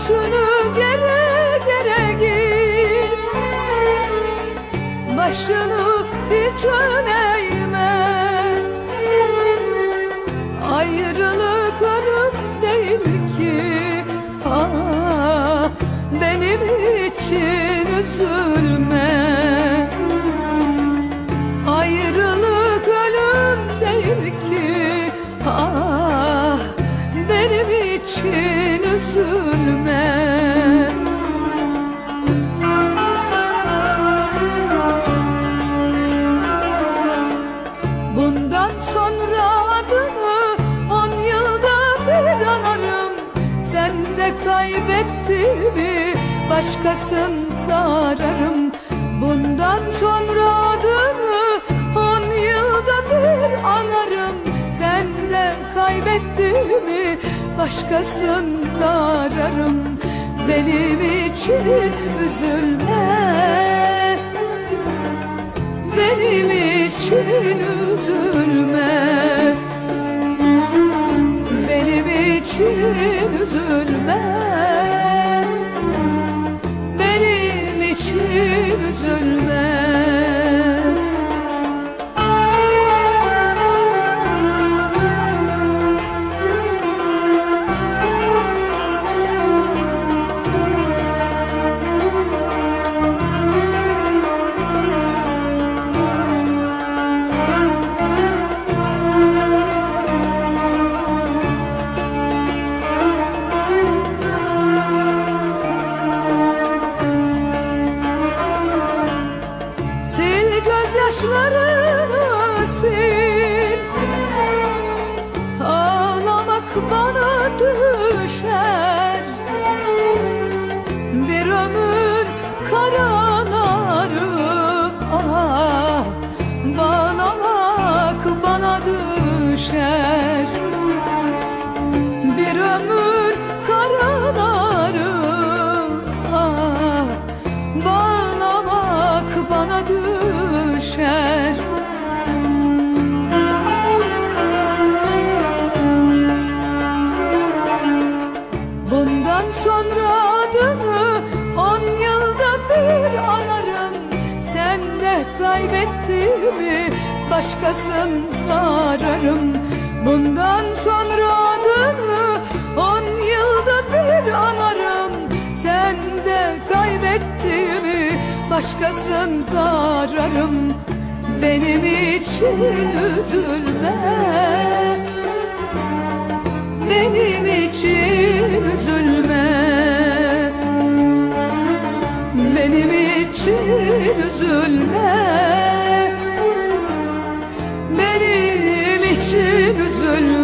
Göğsünü gere gere git. Başını hiç öne kaybettiğimi başkasında ararım. Bundan sonra adını on yılda bir anarım. Sen de kaybettiğimi başkasında ararım. Benim için üzülme gözyaşlarını sil Ağlamak bana düşer. Bir ömür karaları ah, Bağlamak bana düşer. Bir ömür karaları ah, bana düşer. Bundan sonra adını on yılda bir anarım. Sen de kaybettiğimi başkasında ararım. Bundan sonra adını on yılda bir anarım. Sen de kaybettiğimi başkasında ararım Benim için üzülme. Benim için üzülme. Benim için üzülme. Benim için üzülme